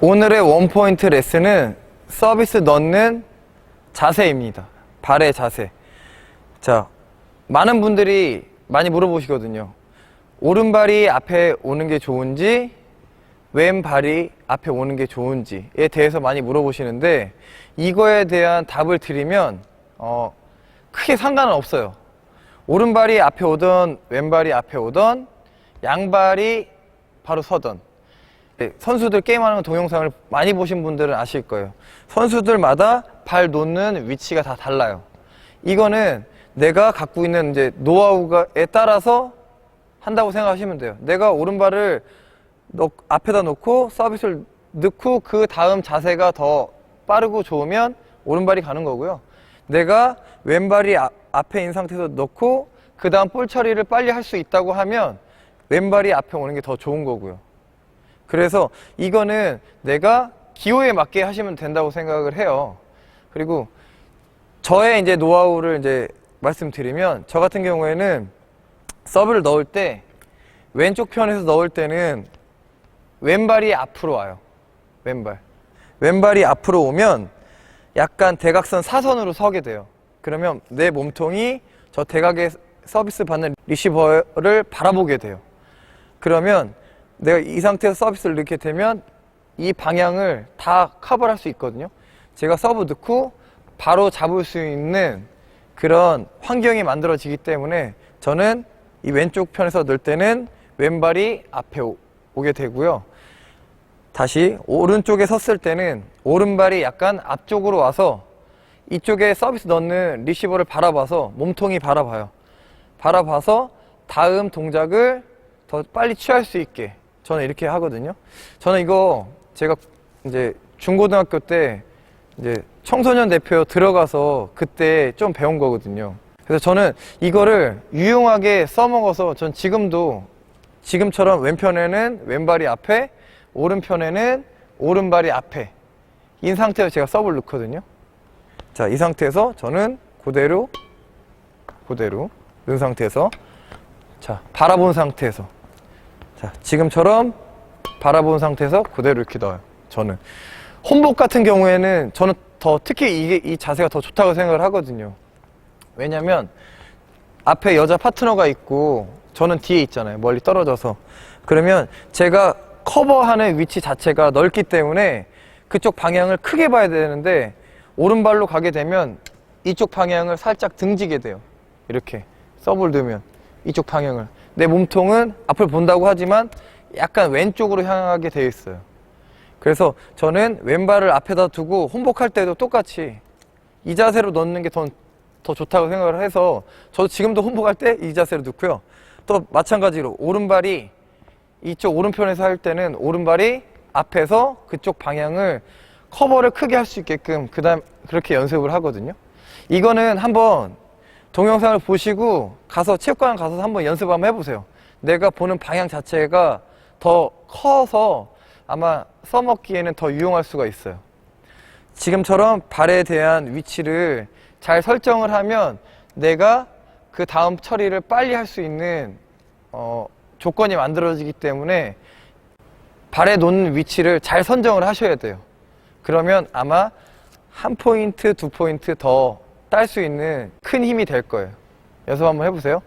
오늘의 원포인트 레슨은 서비스 넣는 자세입니다. 발의 자세. 자, 많은 분들이 많이 물어보시거든요. 오른발이 앞에 오는 게 좋은지, 왼발이 앞에 오는 게 좋은지에 대해서 많이 물어보시는데, 이거에 대한 답을 드리면, 어, 크게 상관은 없어요. 오른발이 앞에 오던, 왼발이 앞에 오던, 양발이 바로 서던. 네, 선수들 게임하는 동영상을 많이 보신 분들은 아실 거예요. 선수들마다 발 놓는 위치가 다 달라요. 이거는 내가 갖고 있는 이제 노하우에 따라서 한다고 생각하시면 돼요. 내가 오른발을 넣- 앞에다 놓고 서비스를 넣고 그 다음 자세가 더 빠르고 좋으면 오른발이 가는 거고요. 내가 왼발이 아- 앞에 있는 상태에서 넣고 그 다음 볼 처리를 빨리 할 수 있다고 하면 왼발이 앞에 오는 게 더 좋은 거고요. 그래서 이거는 내가 기호에 맞게 하시면 된다고 생각을 해요. 그리고 저의 이제 노하우를 이제 말씀드리면 저 같은 경우에는 서브를 넣을 때 왼쪽 편에서 넣을 때는 왼발이 앞으로 와요. 왼발. 왼발이 앞으로 오면 약간 대각선 사선으로 서게 돼요. 그러면 내 몸통이 저 대각의 서비스 받는 리시버를 바라보게 돼요. 그러면 내가 이 상태에서 서비스를 넣게 되면 이 방향을 다 커버할 수 있거든요. 제가 서브 넣고 바로 잡을 수 있는 그런 환경이 만들어지기 때문에 저는 이 왼쪽 편에서 넣을 때는 왼발이 앞에 오, 오게 되고요. 다시 오른쪽에 섰을 때는 오른발이 약간 앞쪽으로 와서 이쪽에 서비스 넣는 리시버를 바라봐서 몸통이 바라봐요. 바라봐서 다음 동작을 더 빨리 취할 수 있게 저는 이렇게 하거든요. 저는 이거 제가 이제 중고등학교 때 이제 청소년 대표 들어가서 그때 좀 배운 거거든요. 그래서 저는 이거를 유용하게 써먹어서 전 지금도 지금처럼 왼편에는 왼발이 앞에 오른편에는 오른발이 앞에 인 상태에서 제가 서브를 넣거든요. 자, 이 상태에서 저는 그대로 그대로 넣은 상태에서 자, 바라본 상태에서 자, 지금처럼 바라본 상태에서 그대로 이렇게 넣어요. 저는 홈복 같은 경우에는 저는 더 특히 이게 이 자세가 더 좋다고 생각을 하거든요. 왜냐면 앞에 여자 파트너가 있고 저는 뒤에 있잖아요. 멀리 떨어져서. 그러면 제가 커버하는 위치 자체가 넓기 때문에 그쪽 방향을 크게 봐야 되는데 오른발로 가게 되면 이쪽 방향을 살짝 등지게 돼요. 이렇게 서브를 넣으면 이쪽 방향을 내 몸통은 앞을 본다고 하지만 약간 왼쪽으로 향하게 되어 있어요. 그래서 저는 왼발을 앞에다 두고 혼복할 때도 똑같이 이 자세로 넣는 게 더 더 좋다고 생각을 해서 저도 지금도 혼복할 때 이 자세로 넣고요. 또 마찬가지로 오른발이 이쪽 오른편에서 할 때는 오른발이 앞에서 그쪽 방향을 커버를 크게 할 수 있게끔 그다음 그렇게 연습을 하거든요. 이거는 한번 동영상을 보시고 가서 체육관 가서 한번 연습 한번 해보세요. 내가 보는 방향 자체가 더 커서 아마 써먹기에는 더 유용할 수가 있어요. 지금처럼 발에 대한 위치를 잘 설정을 하면 내가 그 다음 처리를 빨리 할 수 있는 어, 조건이 만들어지기 때문에 발에 놓는 위치를 잘 선정을 하셔야 돼요. 그러면 아마 한 포인트, 두 포인트 더 딸 수 있는 큰 힘이 될 거예요. 연습 한번 해보세요.